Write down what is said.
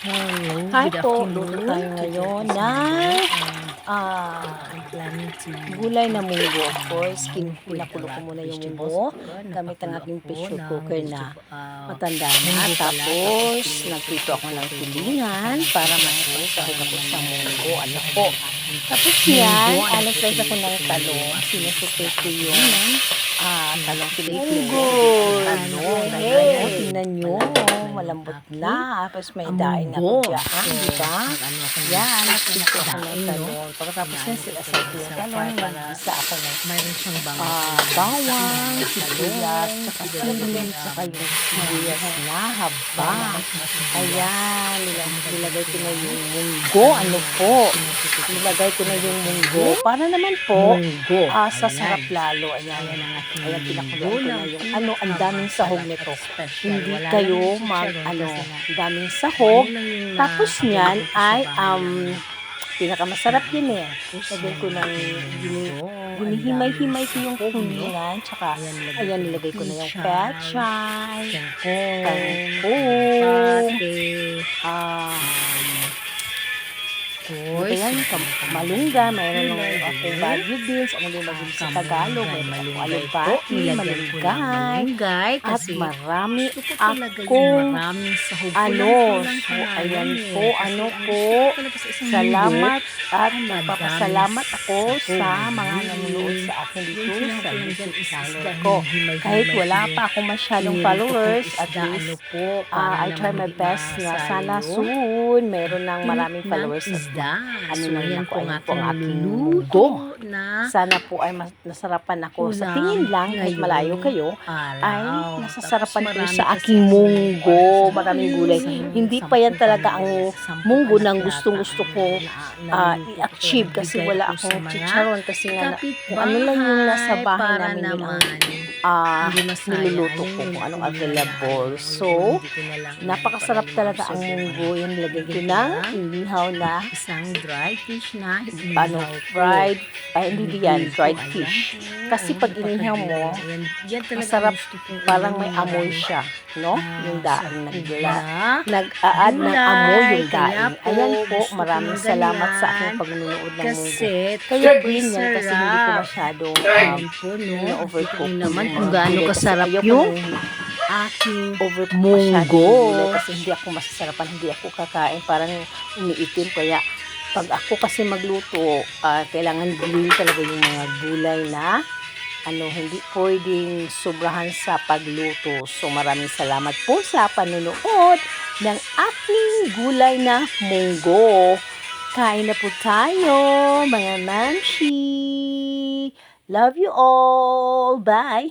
Hello, Hi good po, afternoon. tayo ngayon ng ah, I'm planning to gulay na munggo. Of course, kin- with pinakulo ko muna yung munggo Yun, gamit ang aking pressure cooker na matanda na. Tapos, nagprito ako ng tulingan para ako sa munggo. Ano po? Tapos yan, alas slice ako ng talong. Sinusupit ko yung ah, talong Pilipino. Ano? Hey, tingnan nyo. Malambot na. Tapos may daing na kudya. di ba? Ano Yan, nakita ko ng talong. Pagkatapos yan, sila sa ito, yung talong. Nag-isa ako ng Mayroon siyang ah, bawang, sibuyas, tsaka sili, tsaka yung sibuyas na haba. Ayan, nilag- nilagay ko na yung munggo. Ano po? Nilagay ko na yung munggo. Para naman po, Munggo. ah, sa sarap lalo. Ayan, Ayan ang aking Ayan, pinakuloan ko na yung ano, ang daming sahog nito. Hindi kayo mag, ano, ang daming sahog. Tapos niyan ay, um, pinakamasarap yun eh. Lagyan ko ng hinihimay-himay ko yung tulingan, tsaka, Ayan, nilagay ko na yung pechay, pechay, Kangkong, ah, ito yan, malungga, mayroon ng akong Baguio beans, ano din maging sa Tagalog, may malunggay akong alubati, malunggay, at marami ito talaga ako, yung maraming sahog. ano, so, ayan eh. po, ano po, sa isang Salamat at nagpapasalamat ako sa mga nanonood sa akin Yung dito sa YouTube channel ko. Kahit wala yung pa akong masyadong followers, at ano least po, ah, I try my best na sana soon. Meron ng maraming followers at isda. ano so, na yan po ang po ang aking munggo. na sana po ay mas nasarapan ako sa tingin lang kahit malayo kayo ay araw. nasasarapan Tapos ko sa aking munggo. Maraming gulay. Hindi pa yan talaga ang munggo ng gustong-gusto ah, ko, i-achieve kasi wala akong chicharon kasi nga na- ano lang yung nasa bahay namin yun ang ah, masayang. niluluto ko yung kung anong available. So, napakasarap talaga ang munggo. Yan, nilagay ko ng inihaw na isang dry fish na ano, fried, ay hindi yan, dried ayan. fish. Kasi pag inihaw mo, masarap, parang may amoy siya, no? Ah, Yung daing nagla, iba. nag-add ng amoy yung po, Ayan po, maraming ng salamat sa aking pagnunood ng munggo. Kaya green yan kasi hindi ko masyadong um, po, kung gaano kasarap yung ng aking Munggo. kasi hindi ako masasarapan, hindi ako kakain, parang umiitim. Kaya pag ako kasi magluto, ah, kailangan green talaga yung mga gulay na ano, hindi pwedeng sobrahan sa pagluto. So maraming salamat po sa panunood ng aking gulay na munggo. Kain na po tayo, mga mamshi. Love you all. Bye.